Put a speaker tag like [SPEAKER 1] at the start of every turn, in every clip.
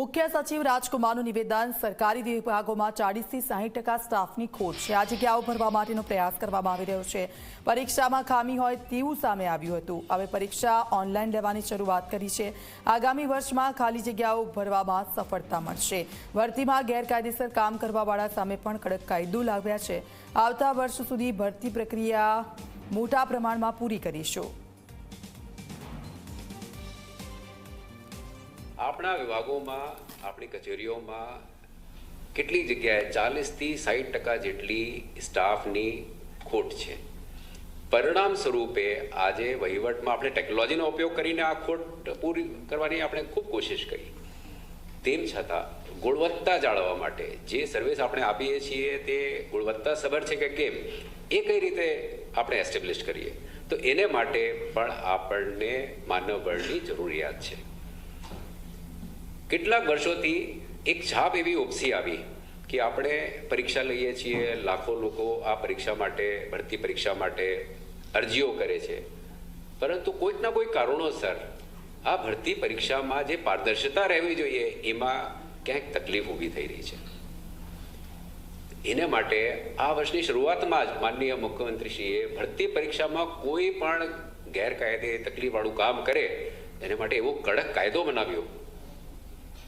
[SPEAKER 1] મુખ્ય સચિવ રાજકુમારનું નિવેદન, સરકારી વિભાગોમાં ચાળીસથી સાહીઠ ટકા સ્ટાફની ખોટ છે. આ જગ્યાઓ ભરવા માટેનો પ્રયાસ કરવામાં આવી રહ્યો છે. પરીક્ષામાં ખામી હોય તેવું સામે આવ્યું હતું. હવે પરીક્ષા ઓનલાઈન લેવાની શરૂઆત કરી છે. આગામી વર્ષમાં ખાલી જગ્યાઓ ભરવામાં સફળતા મળશે. ભરતીમાં ગેરકાયદેસર કામ કરવાવાળા સામે પણ કડક કાયદો લાવ્યા છે. આવતા વર્ષ સુધી ભરતી પ્રક્રિયા મોટા પ્રમાણમાં પૂરી કરીશું.
[SPEAKER 2] આપણા વિભાગોમાં, આપણી કચેરીઓમાં કેટલી જગ્યાએ ચાલીસથી સાઠ ટકા જેટલી સ્ટાફની ખોટ છે. પરિણામ સ્વરૂપે આજે વહીવટમાં આપણે ટેકનોલોજીનો ઉપયોગ કરીને આ ખોટ પૂરી કરવાની આપણે ખૂબ કોશિશ કરી. તેમ છતાં, ગુણવત્તા જાળવવા માટે જે સર્વિસ આપણે આપીએ છીએ તે ગુણવત્તા ગુણવત્તાસભર છે કે કેમ, એ કઈ રીતે આપણે એસ્ટેબ્લિશ કરીએ? તો એને માટે પણ આપણને માનવબળની જરૂરિયાત છે. કેટલાક વર્ષોથી એક છાપ એવી ઉપસી આવી કે આપણે પરીક્ષા લઈએ છીએ, લાખો લોકો આ પરીક્ષા માટે, ભરતી પરીક્ષા માટે અરજીઓ કરે છે. પરંતુ કોઈકના કોઈ કારણોસર આ ભરતી પરીક્ષામાં જે પારદર્શિતા રહેવી જોઈએ, એમાં ક્યાંક તકલીફ ઊભી થઈ રહી છે. એને માટે આ વર્ષની શરૂઆતમાં જ માનનીય મુખ્યમંત્રીશ્રીએ ભરતી પરીક્ષામાં કોઈ પણ ગેરકાયદે તકલીફવાળું કામ કરે, એને માટે એવો કડક કાયદો બનાવ્યો.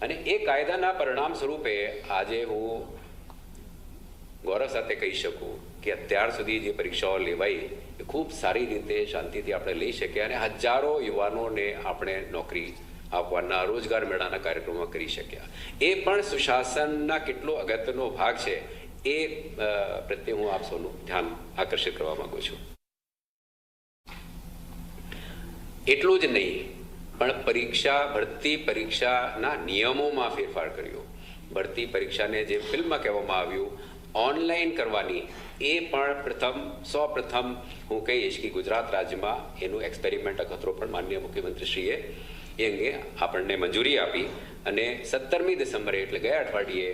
[SPEAKER 2] અને એ કાયદાના પરિણામ સ્વરૂપે આજે હું ગૌરવ સાથે કહી શકું કે અત્યાર સુધી જે પરીક્ષાઓ લેવાઈ, એ ખૂબ સારી રીતે શાંતિથી આપણે લઈ શકીએ અને હજારો યુવાનોને આપણે નોકરી આપવાના, રોજગાર મેળાના કાર્યક્રમો કરી શક્યા. એ પણ સુશાસનના કેટલો અગત્યનો ભાગ છે એ પ્રત્યે હું આપ સૌનું ધ્યાન આકર્ષિત કરવા માંગુ છું. એટલું જ નહીં પણ પરીક્ષા, ભરતી પરીક્ષાના નિયમોમાં ફેરફાર કર્યો. ભરતી પરીક્ષાને જે ફિલ્મમાં કહેવામાં આવ્યું, ઓનલાઈન કરવાની, એ પણ પ્રથમ સૌ પ્રથમ હું કહીશ કે ગુજરાત રાજ્યમાં એનું એક્સપેરિમેન્ટ અખતરો પણ માનનીય મુખ્યમંત્રીશ્રીએ એ અંગે આપણને મંજૂરી આપી અને સત્તરમી ડિસેમ્બરે એટલે ગયા અઠવાડિયે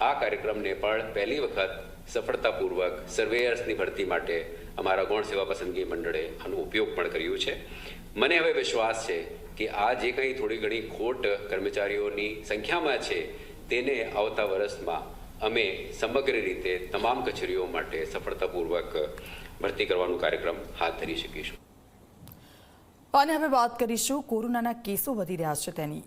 [SPEAKER 2] આ કાર્યક્રમને પણ પહેલી વખત સફળતાપૂર્વક સર્વેયર્સની ભરતી માટે અમારા ગૌણ સેવા પસંદગી મંડળે આનો ઉપયોગ પણ કર્યું છે. મને હવે વિશ્વાસ છે કે આ જે કંઈ થોડી ઘણી ખોટ કર્મચારીઓની સંખ્યામાં છે, તેને આવતા વર્ષમાં અમે સમગ્ર રીતે તમામ કચેરીઓ માટે સફળતાપૂર્વક ભરતી કરવાનો કાર્યક્રમ હાથ ધરી શકીશું.
[SPEAKER 1] અને હવે વાત કરીશું કોરોનાના કેસો વધી રહ્યા છે તેની.